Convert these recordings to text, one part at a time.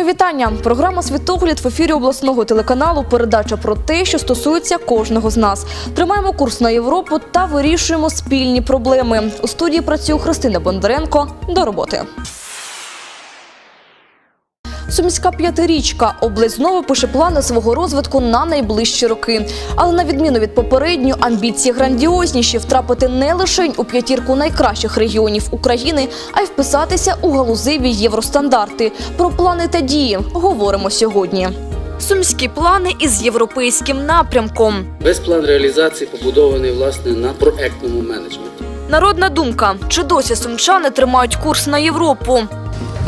Мої вітання. Програма Світогляд в ефірі обласного телеканалу. Передача про те, що стосується кожного з нас. Тримаємо курс на Європу та вирішуємо спільні проблеми. У студії працює Христина Бондаренко. До роботи. Сумська п'ятирічка область пише плани свого розвитку на найближчі роки. Але на відміну від попередньої, амбіції грандіозніші втрапити не лише у п'ятірку найкращих регіонів України, а й вписатися у галузиві євростандарти. Про плани та дії говоримо сьогодні. Сумські плани із європейським напрямком. Весь план реалізації побудований власне на проектному менеджменті. Народна думка: чи досі сумчани тримають курс на Європу?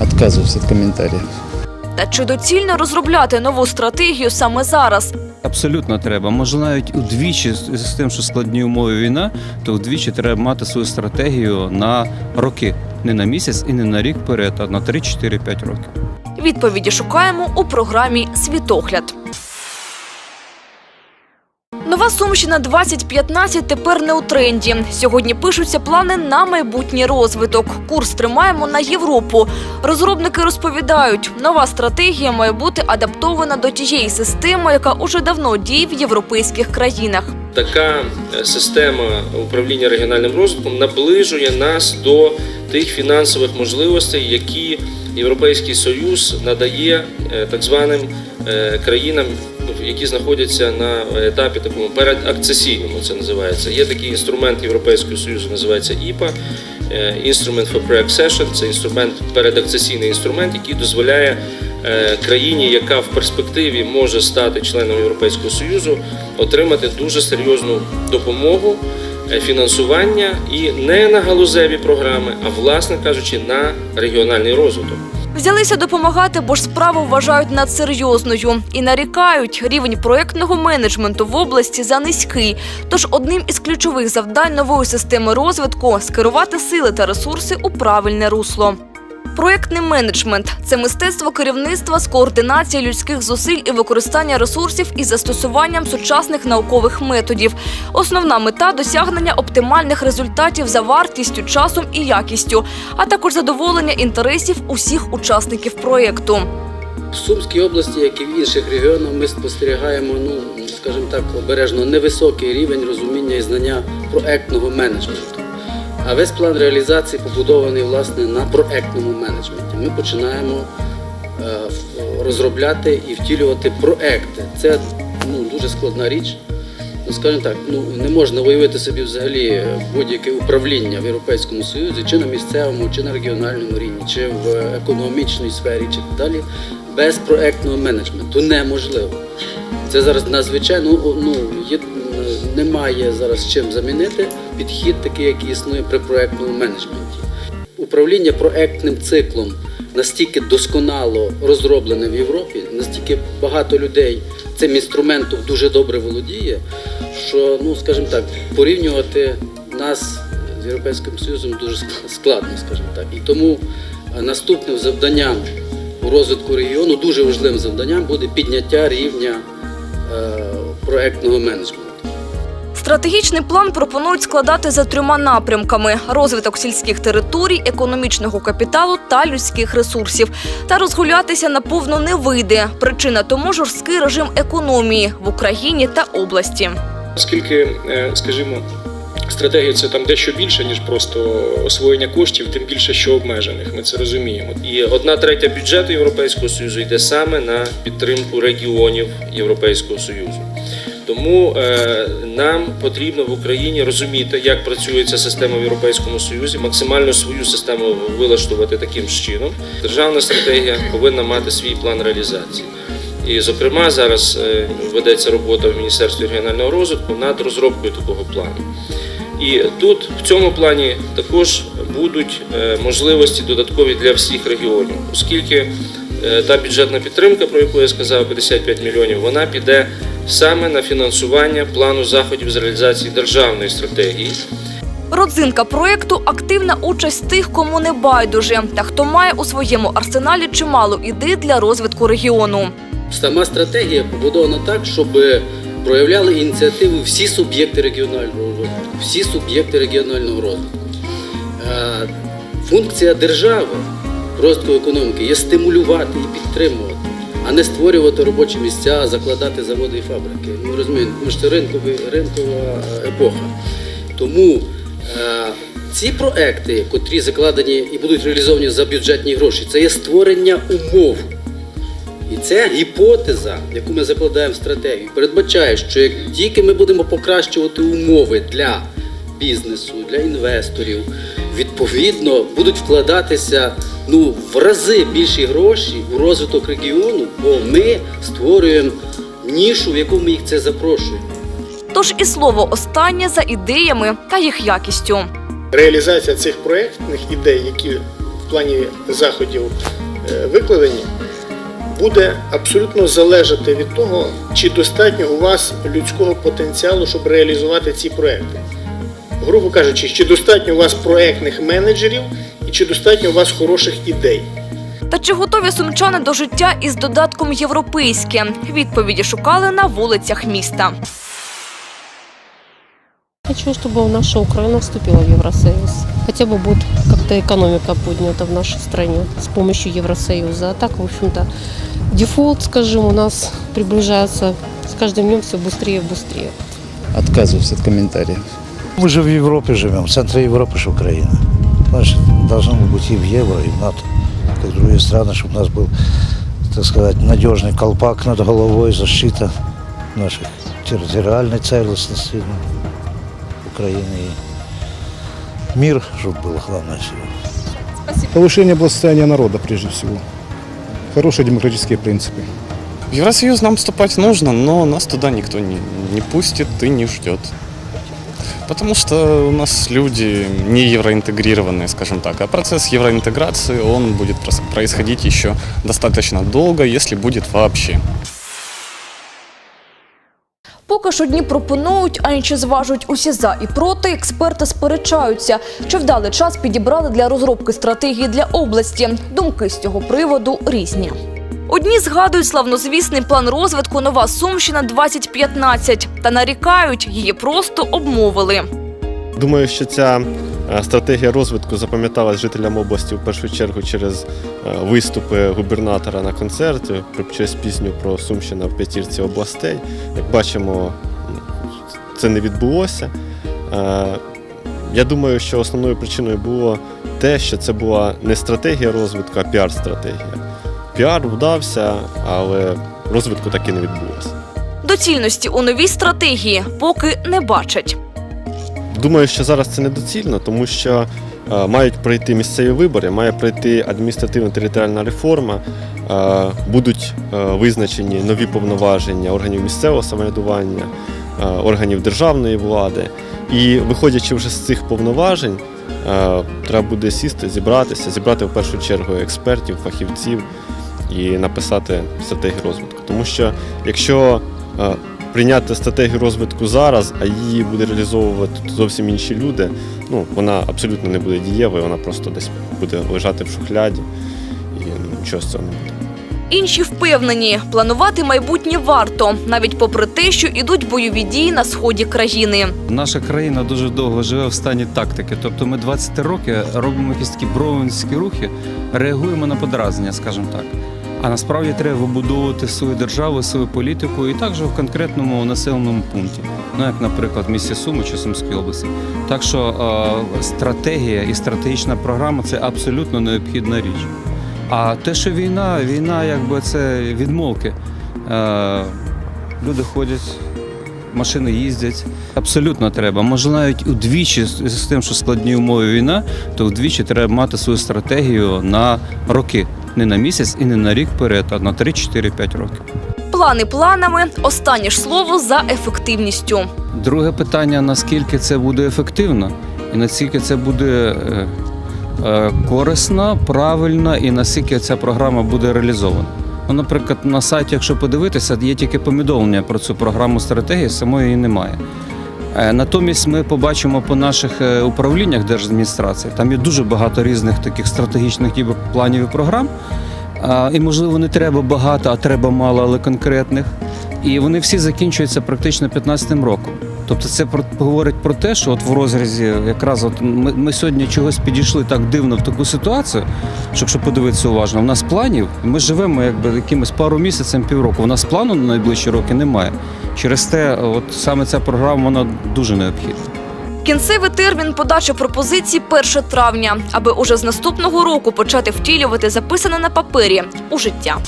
Отказываюсь от комментариев. Та чи доцільно розробляти нову стратегію саме зараз? Абсолютно треба. Може, навіть удвічі з тим, що складні умови війна, то вдвічі треба мати свою стратегію на роки, не на місяць і не на рік вперед, а на 3-4-5 років. Відповіді шукаємо у програмі Світогляд. Нова Сумщина 2015 тепер не у тренді. Сьогодні пишуться плани на майбутній розвиток. Курс тримаємо на Європу. Розробники розповідають, нова стратегія має бути адаптована до тієї системи, яка уже давно діє в європейських країнах. така е, система управління регіональним розвитком наближує нас до тих фінансових можливостей, які Європейський Союз надає е, так званим е, країнам, які знаходяться на етапі такому передакцесійному. Це називається. Є такий інструмент Європейського Союзу, називається ІПА. е, Instrument for Pre-Accession – це інструмент, передакцесійний інструмент, який дозволяє е, країні, яка в перспективі може стати членом Європейського Союзу, отримати дуже серйозну допомогу, е, фінансування і не на галузеві програми, а власне кажучи, на регіональний розвиток. Взялися допомагати, бо ж справу вважають надсерйозною і нарікають, рівень проєктного менеджменту в області за низький. Тож одним із ключових завдань нової системи розвитку скерувати сили та ресурси у правильне русло. Проєктний менеджмент це мистецтво керівництва з координації людських зусиль і використання ресурсів із застосуванням сучасних наукових методів. Основна мета досягнення оптимальних результатів за вартістю, часом і якістю, а також задоволення інтересів усіх учасників проєкту. В Сумській області, як і в інших регіонах, ми спостерігаємо, ну скажімо так, обережно невисокий рівень розуміння і знання проектного менеджменту. А весь план реалізації побудований власне на проектному менеджменті. Ми починаємо е, розробляти і втілювати проекти. Це ну, дуже складна річ. Ну, скажімо так, ну не можна уявити собі взагалі будь-яке управління в Європейському Союзі, чи на місцевому, чи на регіональному рівні, чи в економічній сфері, чи далі без проектного менеджменту неможливо. Це зараз надзвичайно ну, ну, є, немає зараз чим замінити підхід, такий, який існує при проектному менеджменті. Управління проектним циклом настільки досконало розроблене в Європі, настільки багато людей цим інструментом дуже добре володіє, що, ну скажімо так, порівнювати нас з Європейським Союзом дуже складно, скажімо так. І тому е, наступним завданням у розвитку регіону, дуже важливим завданням буде підняття рівня е, проектного менеджменту. Стратегічний план пропонують складати за трьома напрямками: розвиток сільських територій, економічного капіталу та людських ресурсів. Та розгулятися наповно не вийде. Причина тому жорсткий режим економії в Україні та області. Оскільки, е, скажімо, стратегія це там дещо більше, ніж просто освоєння коштів, тим більше що обмежених. Ми це розуміємо. І одна третя бюджету Європейського Союзу йде саме на підтримку регіонів Європейського Союзу. Тому е, нам потрібно в Україні розуміти, як працює ця система в Європейському Союзі, максимально свою систему вилаштувати таким чином. Державна стратегія повинна мати свій план реалізації. І, зокрема, зараз е, ведеться робота в Міністерстві регіонального розвитку над розробкою такого плану. І тут в цьому плані також будуть е, можливості додаткові для всіх регіонів, оскільки та бюджетна підтримка, про яку я сказав, 55 мільйонів, вона піде саме на фінансування плану заходів з реалізації державної стратегії. Родзинка проєкту активна участь тих, кому не байдуже, та хто має у своєму арсеналі чимало ідей для розвитку регіону. Сама стратегія побудована так, щоб проявляли ініціативу всі суб'єкти регіонального розвитку, всі суб'єкти регіонального розвитку. Е, Функція держави розвитку економіки є стимулювати і підтримувати, а не створювати робочі місця, закладати заводи і фабрики. Ну розумієте, тому що це ринковий, ринкова е, епоха. Тому е, ці проекти, котрі закладені і будуть реалізовані за бюджетні гроші, це є створення умов. І ця гіпотеза, яку ми закладаємо в стратегію, передбачає, що як тільки ми будемо покращувати умови для бізнесу, для інвесторів, відповідно будуть вкладатися ну, в рази більші гроші у розвиток регіону, бо ми створюємо нішу, в яку ми їх це запрошуємо. Тож і слово останнє за ідеями та їх якістю. Реалізація цих проєктних ідей, які в плані заходів е, викладені, буде абсолютно залежати від того, чи достатньо у вас людського потенціалу, щоб реалізувати ці проекти Грубо кажучи, чи достатньо у вас проектних менеджерів і чи достатньо у вас хороших ідей. Та чи готові сумчани до життя із додатком європейське? Відповіді шукали на вулицях міста. Хочу, чтобы наша Украина вступила в Евросоюз. Хотя бы будет как-то экономика поднята в нашей стране с помощью Евросоюза. А так, в общем-то, дефолт, скажем, у нас приближается с каждым днем все быстрее и быстрее. Отказываюсь от комментариев. Мы же в Европе живем, в центре Европы же Украина. Значит, должно быть и в евро, и в НАТО, как другие страны, чтобы у нас был, так сказать, надежный колпак над головой, защита наших территориальной целостности ну, Украины. И мир, чтобы был главное всего. Повышение благосостояния народа прежде всего. Хорошие демократические принципы. В Евросоюз нам вступать нужно, но нас туда никто не, не пустит и не ждет. Потому что у нас люди не евроинтегрированные, скажем так. А процесс евроинтеграции, он будет происходить еще достаточно долго, если будет вообще. Поки ж одні пропонують, а інші зважують усі за і проти. Експерти сперечаються, чи вдалий час підібрали для розробки стратегії для області. Думки з цього приводу різні. Одні згадують славнозвісний план розвитку Нова Сумщина 2015 та нарікають, її просто обмовили. Думаю, що ця е, стратегія розвитку запам'яталась жителям області в першу чергу через е, виступи губернатора на концерті, через пісню про Сумщина в п'ятірці областей. Як бачимо, це не відбулося. Е, Я думаю, що основною причиною було те, що це була не стратегія розвитку, а піар-стратегія. Піар вдався, але розвитку так і не відбулося. Доцільності у новій стратегії поки не бачать. Думаю, що зараз це недоцільно, тому що е, мають пройти місцеві вибори, має пройти адміністративно-територіальна реформа, е, будуть е, визначені нові повноваження органів місцевого самоврядування, е, органів державної влади. І виходячи вже з цих повноважень, е, треба буде сісти, зібратися, зібрати в першу чергу експертів, фахівців і написати стратегію розвитку. Тому що якщо е, прийняти стратегію розвитку зараз, а її буде реалізовувати зовсім інші люди, ну вона абсолютно не буде дієвою, вона просто десь буде лежати в шухляді і нічого з цього не буде. Інші впевнені, планувати майбутнє варто, навіть попри те, що ідуть бойові дії на сході країни. Наша країна дуже довго живе в стані тактики. Тобто ми 20 років робимо якісь такі броунські рухи, реагуємо на подразнення, скажімо так. А насправді треба вибудовувати свою державу, свою політику і також в конкретному населеному пункті, ну як, наприклад, місті Суми чи Сумській області. Так що е, стратегія і стратегічна програма це абсолютно необхідна річ. А те, що війна, війна, якби це відмовки. Е, люди ходять, машини їздять. Абсолютно треба. Може, навіть удвічі з тим, що складні умови війна, то вдвічі треба мати свою стратегію на роки. Не на місяць і не на рік вперед, а на 3-4-5 років. Плани планами, останнє ж слово за ефективністю. Друге питання: наскільки це буде ефективно, і наскільки це буде е, е, корисно, правильно, і наскільки ця програма буде реалізована. Ну, наприклад, на сайті, якщо подивитися, є тільки повідомлення про цю програму стратегії, самої її немає. Е, Натомість ми побачимо по наших е, управліннях держадміністрації, там є дуже багато різних таких стратегічних планів і програм. І, можливо, не треба багато, а треба мало, але конкретних. І вони всі закінчуються практично 15-м роком. Тобто це говорить про те, що от в розрізі якраз от ми, ми сьогодні чогось підійшли так дивно в таку ситуацію, що якщо подивитися уважно, у нас планів, ми живемо якби якимось пару місяцем, півроку. У нас плану на найближчі роки немає. Через те, от саме ця програма вона дуже необхідна. Кінцевий термін подачі пропозицій 1 травня, аби уже з наступного року почати втілювати записане на папері у життя.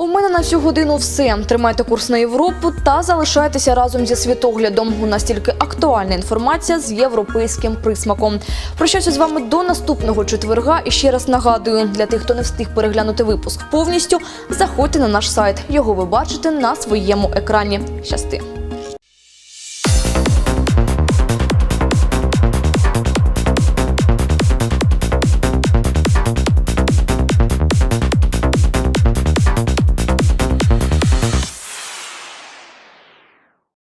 У мене на цю годину все. Тримайте курс на Європу та залишайтеся разом зі світоглядом. У нас тільки актуальна інформація з європейським присмаком. Прощаюся з вами до наступного четверга. І ще раз нагадую, для тих, хто не встиг переглянути випуск повністю, заходьте на наш сайт. Його ви бачите на своєму екрані. Щасти.